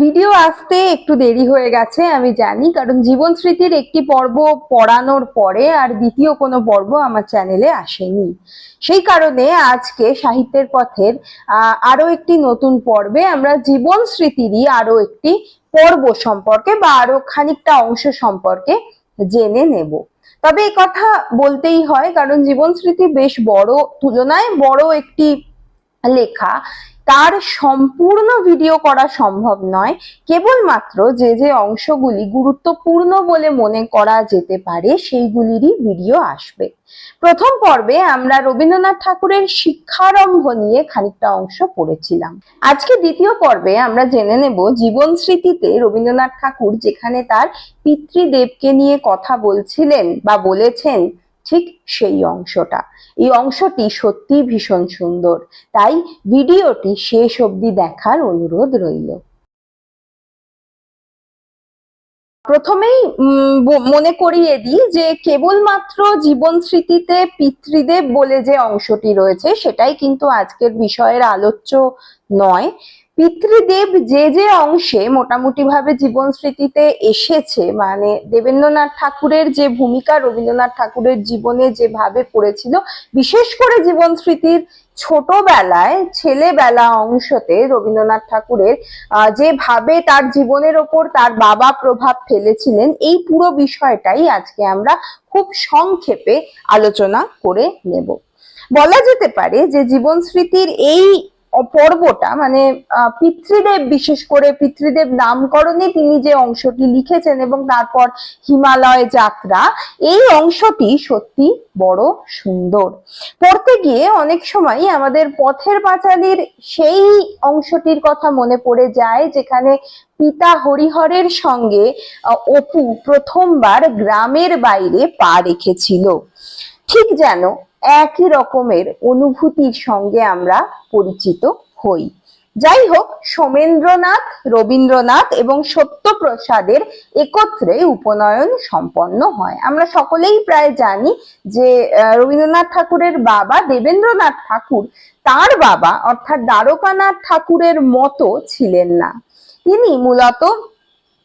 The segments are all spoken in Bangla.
ভিডিও আসতে একটু দেরি হয়ে গেছে আমি জানি। কারণ জীবন স্মৃতির একটি পর্ব পড়ানোর পরে আর দ্বিতীয় কোনো পর্ব আমার চ্যানেলে আসেনি। সেই কারণে আজকে সাহিত্যের পথের আহ, আরও একটি নতুন পর্বে আমরা জীবন স্মৃতিরই আরও একটি পর্ব সম্পর্কে বা আরও খানিকটা অংশ সম্পর্কে জেনে নেব। তবে কথা বলতেই হয় কারণ জীবন স্মৃতি বেশ বড় তুলনায় বড় একটি লেখা। তার সম্পূর্ণ ভিডিও করা সম্ভব নয়। কেবলমাত্র যে যে অংশগুলি গুরুত্বপূর্ণ বলে মনে করা যেতে পারে, সেইগুলিরই ভিডিও আসবে। প্রথম পর্বে আমরা রবীন্দ্রনাথ ঠাকুরের শিক্ষারম্ভ নিয়ে খানিকটা অংশ পড়েছিলাম। আজকে দ্বিতীয় পর্বে আমরা জেনে নেব জীবন স্মৃতিতে রবীন্দ্রনাথ ঠাকুর যেখানে তার পিতৃদেবকে নিয়ে কথা বলছিলেন বা বলেছেন ঠিক সেই অংশটা। এই অংশটি সত্যি ভীষণ সুন্দর। তাই ভিডিওটি শেষ অবধি দেখার অনুরোধ রইল। প্রথমেই মনে করিয়ে দিই যে কেবলমাত্র জীবন স্মৃতিতে পিতৃদেব বলে যে অংশটি রয়েছে, সেটাই কিন্তু আজকের বিষয়ের আলোচ্য নয়। পিতৃদেব যে যে অংশে মোটামুটি ভাবে জীবন স্মৃতিতে এসেছে মানে দেবেন্দ্রনাথ ঠাকুরের যে ভূমিকা, রবীন্দ্রনাথ ঠাকুরের জীবনে যেভাবে পড়েছিল, বিশেষ করে জীবন স্মৃতির ছোটবেলায়, ছেলেবেলা অংশতে রবীন্দ্রনাথ ঠাকুরের যেভাবে তার জীবনের ওপর তার বাবা প্রভাব ফেলেছিলেন, এই পুরো বিষয়টাই আজকে আমরা খুব সংক্ষেপে আলোচনা করে নেব। বলা যেতে পারে যে জীবন স্মৃতির এই পর্বটা মানে পিতৃদেব, বিশেষ করে পিতৃদেব নামকরণে তিনি যে অংশটি লিখেছেন এবং তারপর হিমালয় যাত্রা, এই অংশটি সত্যি বড় সুন্দর। পড়তে গিয়ে অনেক সময় আমাদের পথের পাঁচালীর সেই অংশটির কথা মনে পড়ে যায়, যেখানে পিতা হরিহরের সঙ্গে অপু প্রথমবার গ্রামের বাইরে পা রেখেছিল। ঠিক যেন একই রকমের অনুভূতির সঙ্গে আমরা পরিচিত হই। যাই হোক সোমেন্দ্রনাথ রবীন্দ্রনাথ এবং সত্যপ্রসাদের একত্রে উপনয়ন সম্পন্ন হয়। আমরা সকলেই প্রায় জানি যে রবীন্দ্রনাথ ঠাকুরের বাবা দেবেন্দ্রনাথ ঠাকুর তার বাবা অর্থাৎ দ্বারকানাথ ঠাকুরের মতো ছিলেন না। তিনি মূলত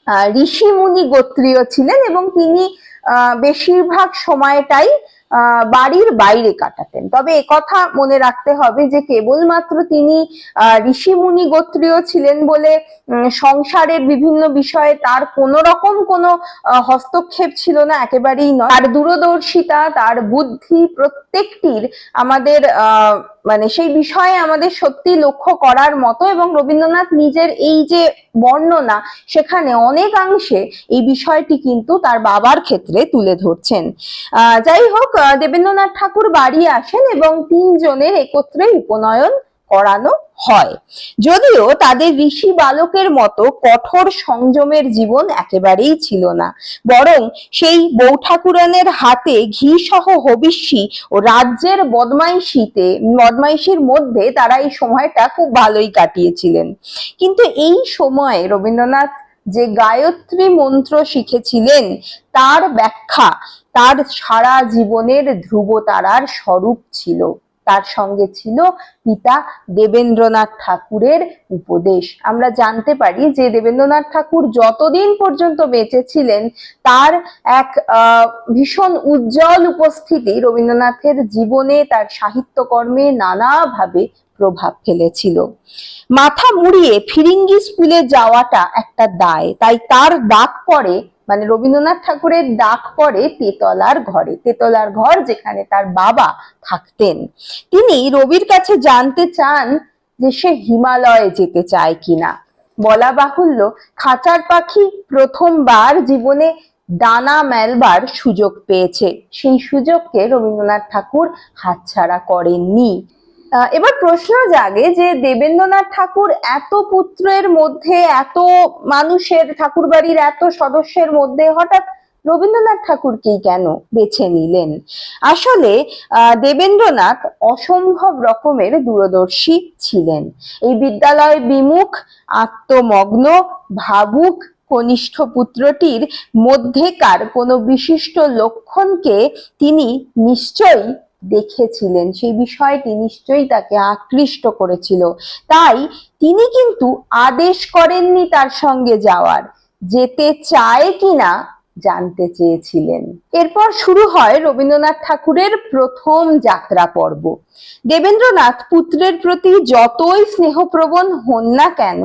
আহ, ঋষি মুনি গোত্রীয় ছিলেন এবং তিনি বেশিরভাগ সময়টাই বাড়ির বাইরে কাটাতেন। তবে একথা মনে রাখতে হবে যে কেবলমাত্র তিনি আহ, ঋষি মুনি গোত্রীয় ছিলেন বলে সংসারের বিভিন্ন বিষয়ে তার কোনো রকম কোনো হস্তক্ষেপ ছিল না একেবারেই নয়। তার দূরদর্শিতা তার বুদ্ধি প্রত্যেকটির আমাদের মানে সেই বিষয়ে আমাদের সত্যি লক্ষ্য করার মতো এবং রবীন্দ্রনাথ নিজের এই যে বর্ণনা সেখানে অনেকাংশে এই বিষয়টি কিন্তু তার বাবার ক্ষেত্রে তুলে ধরছেন। যাই হোক দেবেন্দ্রনাথ ঠাকুর বাড়ি আসেন এবং তিনজনের একত্রে উপনয়ন করানো হয়। যদিও তাদের ঋষি বালকের মতো কঠোর সংযমের জীবন একেবারেই ছিল না। বরং সেই বউ ঠাকুরানের হাতে ঘি সহ হবিষ্যি ও রাজ্যের বদমাইশিতে, বদমাইশির মধ্যে তারা এই সময়টা খুব ভালোই কাটিয়েছিলেন। কিন্তু এই সময়ে রবীন্দ্রনাথ যে গায়ত্রী মন্ত্র শিখেছিলেন, তার ব্যাখ্যা তার সারা জীবনের ধ্রুবতারার স্বরূপ ছিল। তার সঙ্গে ছিল পিতা দেবেন্দ্রনাথ ঠাকুরের উপদেশ। আমরা জানতে পারি যে দেবেন্দ্রনাথ ঠাকুর যতদিন পর্যন্ত বেঁচে ছিলেন, তার এক ভীষণ উজ্জ্বল উপস্থিতি রবীন্দ্রনাথের জীবনে তার সাহিত্যকর্মে নানাভাবে প্রভাব ফেলেছিল। মাথা মুড়িয়ে ফিরিঙ্গি স্কুলে যাওয়াটা একটা দায়। তাই তার ডাক পড়ে মানে রবীন্দ্রনাথ ঠাকুরের ডাক পড়ে তেতলার ঘরে, তেতলার ঘর যেখানে তার বাবা থাকতেন। তিনি রবির কাছে জানতে চান যে সে হিমালয়ে যেতে চায় কিনা। বলা বাহুল্য, খাঁচার পাখি প্রথমবার জীবনে ডানা মেলবার সুযোগ পেয়েছে। সেই সুযোগকে রবীন্দ্রনাথ ঠাকুর হাতছাড়া করেননি। এবার প্রশ্ন জাগে যে দেবেন্দ্রনাথ ঠাকুর এত পুত্রের মধ্যে, এত মানুষের ঠাকুর বাড়ির এত সদস্যের মধ্যে হঠাৎ রবীন্দ্রনাথ ঠাকুরকেই কেন বেছে নিলেন? আসলে দেবেন্দ্রনাথ অসম্ভব রকমের দূরদর্শী ছিলেন। এই বিদ্যালয় বিমুখ, আত্মমগ্ন, ভাবুক, কনিষ্ঠ পুত্রটির মধ্যেকার কোনো বিশিষ্ট লক্ষণকে তিনি নিশ্চয়ই দেখেছিলেন, সেই বিষয়টি নিশ্চয়ই তাকে আকৃষ্ট করেছিল। তাই তিনি কিন্তু আদেশ করেননি তার সঙ্গে যাওয়ার, যেতে চায় কিনা জানতে চেয়েছিলেন। এরপর শুরু হয় রবীন্দ্রনাথ ঠাকুরের প্রথম যাত্রা পর্ব। দেবেন্দ্রনাথ পুত্রের প্রতি যতই স্নেহপ্রবণ হন না কেন,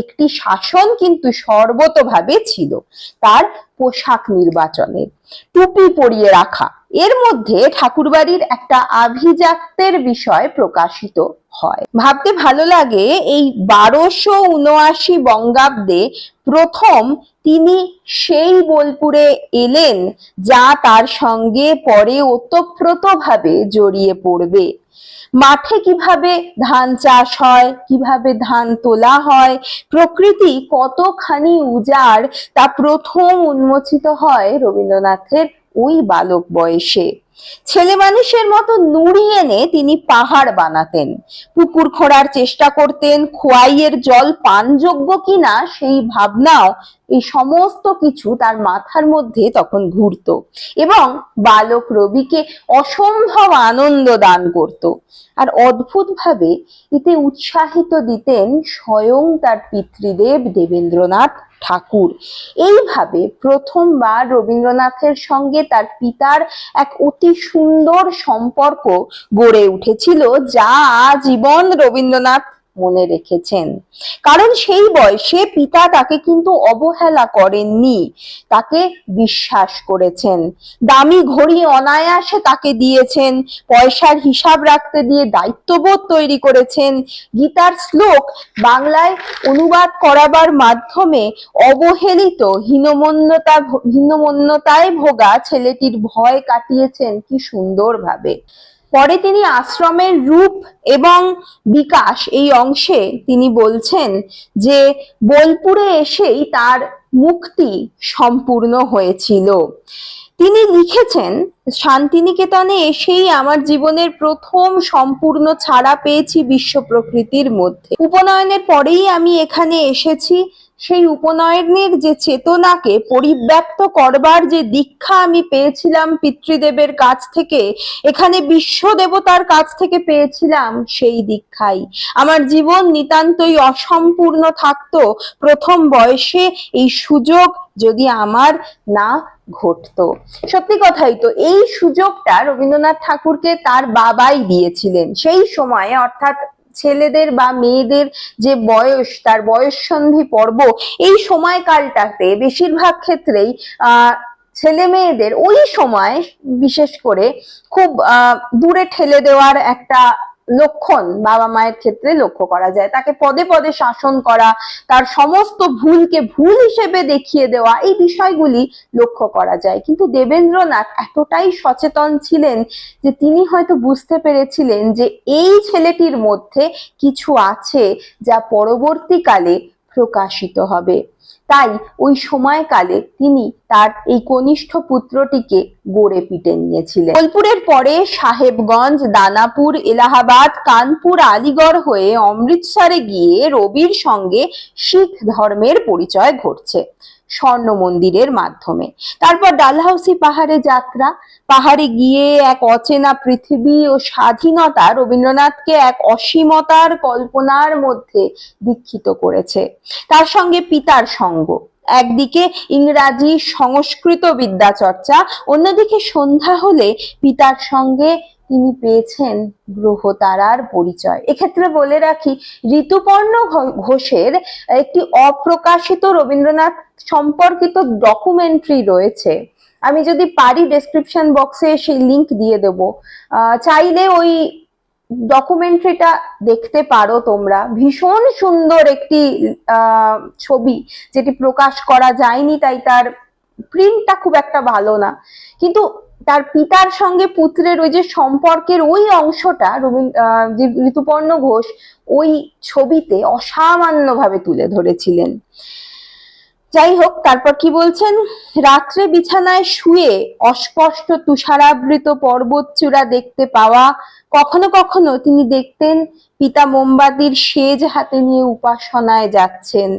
একটি শাসন কিন্তু সর্বতভাবে ছিল, তার পোশাক নির্বাচনের টুপি পরিয়ে রাখা এর মধ্যে ঠাকুরবাড়ির একটা আভিজাত্যের বিষয় প্রকাশিত হয়। ভাবতে ভালো লাগে, এই বারোশো উনআশি বঙ্গাব্দে প্রথম তিনি সেই বোলপুরে এলেন যা তার সঙ্গে পরে ওতপ্রোতভাবে জড়িয়ে পড়বে। মাঠে কীভাবে ধান চাষ হয়, কীভাবে ধান তোলা হয়, প্রকৃতি কতখানি উজাড় তা প্রথম উন্মোচিত হয় রবীন্দ্রনাথের ওই বালক বয়সে। ছেলে মানুষের মতো নুড়ি এনে তিনি পাহাড় বানাতেন। পুকুর খোঁড়ার চেষ্টা করতেন, খোয়াইয়ের জল পানযোগ্য কিনা সেই ভাবনাও এই সমস্ত কিছু তার মাথার মধ্যে তখন ঘুরতো এবং বালক রবিকে অসম্ভব আনন্দ দান করত। আর অদ্ভুতভাবে এতে উৎসাহিত দিতেন স্বয়ং তার পিতৃদেব দেবেন্দ্রনাথ ঠাকুর। এইভাবে প্রথমবার রবীন্দ্রনাথের সঙ্গে তার পিতার এক অতি সুন্দর সম্পর্ক গড়ে উঠেছিল, যা আজীবন রবীন্দ্রনাথ মনে রেখেছেন। কারণ সেই বয়সে পিতা তাকে কিন্তু অবহেলা করেননি, তাকে বিশ্বাস করেছেন। দামি ঘড়ি অনায়াসে তাকে দিয়েছেন, পয়সার হিসাব রাখতে দিয়ে দায়িত্ববোধ তৈরি করেছেন। গীতার শ্লোক বাংলায় অনুবাদ করাবার মাধ্যমে অবহেলিত হীনমন্যতা হীনমন্যতায় ভোগা ছেলেটির ভয় কাটিয়েছেন। কি সুন্দরভাবে। পরে তিনি আশ্রমের রূপ এবং বিকাশ এই অংশে তিনি বলছেন যে বোলপুরে এসেই তার মুক্তি সম্পূর্ণ হয়েছিল। তিনি লিখেছেন, শান্তিনিকেতনে এসেই আমার জীবনের প্রথম সম্পূর্ণ ছাড়া পেয়েছি বিশ্ব প্রকৃতির মধ্যে। উপনয়নের পরেই আমি এখানে এসেছি সেই উপনয়নের যে চেতনাকে পরিব্যাপ্ত করবার যে দীক্ষা আমি পেয়েছিলাম পিতৃদেবের কাছ থেকে, এখানে বিশ্ব দেবতার কাছ থেকে পেয়েছিলাম সেই দীক্ষাই। আমার জীবন নিতান্তই অসম্পূর্ণ থাকতো, প্রথম বয়সে এই সুযোগ যদি আমার না ঘটতো। সত্যি কথাই তো, এই সুযোগটা রবীন্দ্রনাথ ঠাকুরকে তার বাবাই দিয়েছিলেন। সেই সময়ে অর্থাৎ ছেলেদের বা মেয়েদের যে বয়স, তার বয়স সন্ধি পর্ব, এই সময়কালটাতে বেশিরভাগ ক্ষেত্রেই আহ ছেলে মেয়েদের ওই সময় বিশেষ করে খুব দূরে ঠেলে দেওয়ার একটা লক্ষণ বাবা মায়ের ক্ষেত্রে লক্ষ্য করা যায়। তাকে পদে পদে শাসন করা, তার সমস্ত ভুলকে ভুল হিসেবে দেখিয়ে দেওয়া, এই বিষয়গুলি লক্ষ্য করা যায়। কিন্তু দেবেন্দ্রনাথ এতটাই সচেতন ছিলেন যে তিনি হয়তো বুঝতে পেরেছিলেন যে এই ছেলেটির মধ্যে কিছু আছে যা পরবর্তীকালে প্রকাশিত হবে। তাই ওই সময়কালে তিনি তার এই কনিষ্ঠ পুত্রটিকে গড়ে পিটে নিয়েছিলেন। বোলপুরের পরে সাহেবগঞ্জ, দানাপুর, এলাহাবাদ, কানপুর, আলিগড় হয়ে অমৃতসরে গিয়ে রবির সঙ্গে শিখ ধর্মের পরিচয় ঘটছে। স্বর্ণ মন্দিরের মাধ্যমে। তারপর ডালহাউসি পাহাড়ে যাত্রা। পাহাড়ে গিয়ে এক অচেনা পৃথিবী ও স্বাধীনতা রবীন্দ্রনাথকে এক অসীমতার কল্পনার মধ্যে দীক্ষিত করেছে। তার সঙ্গে পিতার সঙ্গ। একদিকে ইংরাজি সংস্কৃত বিদ্যা চর্চা অন্যদিকে সন্ধ্যা হলে পিতার সঙ্গে তিনি পেয়েছেন গ্রহতারার পরিচয়। এক্ষেত্রে বলে রাখি, ঋতুপর্ণ ঘোষের একটি অপ্রকাশিত রবীন্দ্রনাথ সম্পর্কিত ডকুমেন্টারি রয়েছে। আমি যদি পারি ডেসক্রিপশন বক্সে সেই লিংক দিয়ে দেব। চাইলে ওই ডকুমেন্টারিটা দেখতে পারো তোমরা। ভীষণ সুন্দর একটি ছবি, যেটি প্রকাশ করা যায়নি, তাই তার প্রিন্টটা খুব একটা ভালো না। কিন্তু তার পিতার সঙ্গে পুত্রের ওই যে সম্পর্কের ওই অংশটা রবীন্দ্র ঋতুপর্ণ ঘোষ ওই ছবিতে অসামান্যভাবে তুলে ধরেছিলেন। যাই হোক, তারপর কি বলছেন? রাত্রে বিছানায় শুয়ে অস্পষ্ট তুষারাবৃত পর্বতচূড়া দেখতে পাওয়া, কখনো কখনো তিনি দেখতেন পিতা মোমবাতির সেজ হাতে নিয়ে উপাসনায় যাচ্ছেন।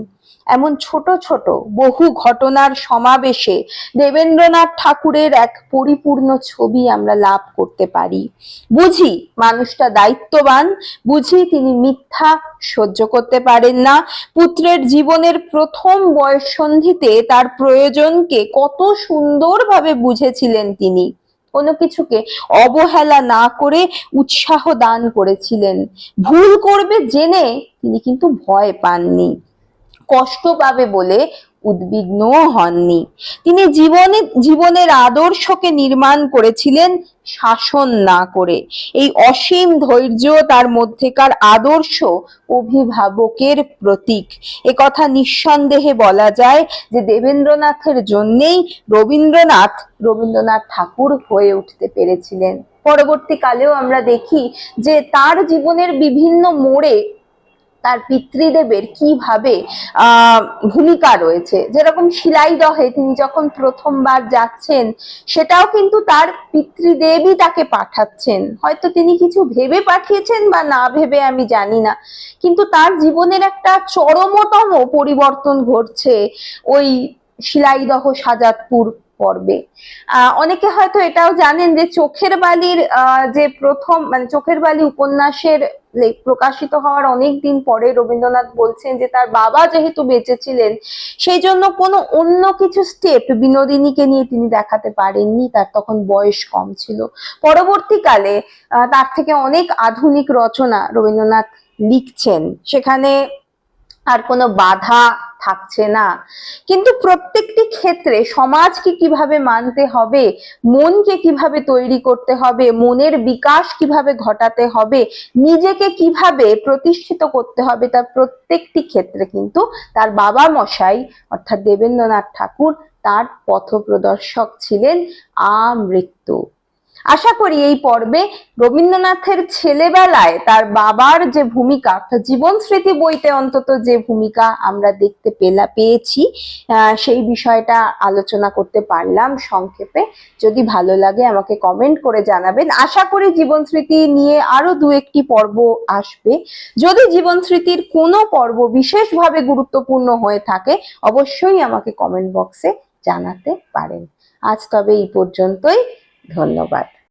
এমন ছোট ছোট বহু ঘটনার সমাবেশে দেবেন্দ্রনাথ ঠাকুরের এক পরিপূর্ণ ছবি আমরা লাভ করতে পারি। বুঝি মানুষটা দায়িত্ববান, বুঝি তিনি মিথ্যা সহ্য করতে পারেন না। পুত্রের জীবনের প্রথম বয়ঃসন্ধিতে তার প্রয়োজনকে কত সুন্দরভাবে বুঝেছিলেন তিনি। কোনো কিছুকে অবহেলা না করে উৎসাহ দান করেছিলেন। ভুল করবে জেনে তিনি কিন্তু ভয় পাননি। কষ্ট পাবে বলে উদ্বিগ্নও হননি। তিনি জীবনে, জীবনের আদর্শকে নির্মাণ করেছিলেন, শাসন না করে। এই অসীম ধৈর্য তার মধ্যেকার আদর্শ অভিভাবকের প্রতীক। এ কথা নিঃসন্দেহে বলা যায় যে দেবেন্দ্রনাথের জন্যেই রবীন্দ্রনাথ রবীন্দ্রনাথ ঠাকুর হয়ে উঠতে পেরেছিলেন। পরবর্তীকালেও আমরা দেখি যে তার জীবনের বিভিন্ন মোড়ে তার পিতৃদেবের কীভাবে ভূমিকা রয়েছে। যেরকম শিলাইদহে তিনি যখন প্রথমবার যাচ্ছেন, সেটাও কিন্তু তার পিতৃদেবই তাকে পাঠাচ্ছেন। হয়তো তিনি কিছু ভেবে পাঠিয়েছেন বা না ভেবে আমি জানি না। কিন্তু তার জীবনের একটা চরমতম পরিবর্তন ঘটছে ওই শিলাইদহ সাজাদপুর পর্বে অনেকে হয়তো এটাও জানেন যে চোখের বালির যে প্রথম মানে চোখের বালি উপন্যাসের প্রকাশিত হওয়ার অনেক দিন পরে রবীন্দ্রনাথ বলছেন যে তার বাবা যেহেতু বেঁচে ছিলেন সেই জন্য কোনো অন্য কিছু স্টেপ বিনোদিনীকে নিয়ে তিনি দেখাতে পারেননি। তার তখন বয়স কম ছিল। পরবর্তীকালে তার থেকে অনেক আধুনিক রচনা রবীন্দ্রনাথ লিখছেন। সেখানে আর কোনো বাধা থাকছে না। কিন্তু প্রত্যেকটি ক্ষেত্রে সমাজকে কীভাবে মানতে হবে, মনকে কীভাবে তৈরি করতে হবে, মনের বিকাশ কীভাবে ঘটাতে হবে, নিজেকে কীভাবে প্রতিষ্ঠিত করতে হবে, তার প্রত্যেকটি ক্ষেত্রে কিন্তু তার বাবা মশাই অর্থাৎ দেবেন্দ্রনাথ ঠাকুর তার পথপ্রদর্শক ছিলেন আমৃত্যু আশা করি এই পর্বে রবীন্দ্রনাথের ছেলেবেলায় তার বাবার যে ভূমিকা, অর্থাৎ জীবন স্মৃতি বইতে অন্তত যে ভূমিকা আমরা দেখতে পেলা, পেয়েছি সেই বিষয়টা আলোচনা করতে পারলাম সংক্ষেপে। যদি ভালো লাগে আমাকে কমেন্ট করে জানাবেন। আশা করি জীবন স্মৃতি নিয়ে আরও দু একটি পর্ব আসবে। যদি জীবন স্মৃতির কোনো পর্ব বিশেষভাবে গুরুত্বপূর্ণ হয়ে থাকে, অবশ্যই আমাকে কমেন্ট বক্সে জানাতে পারেন। আজ তবে এই পর্যন্তই। ধন্যবাদ।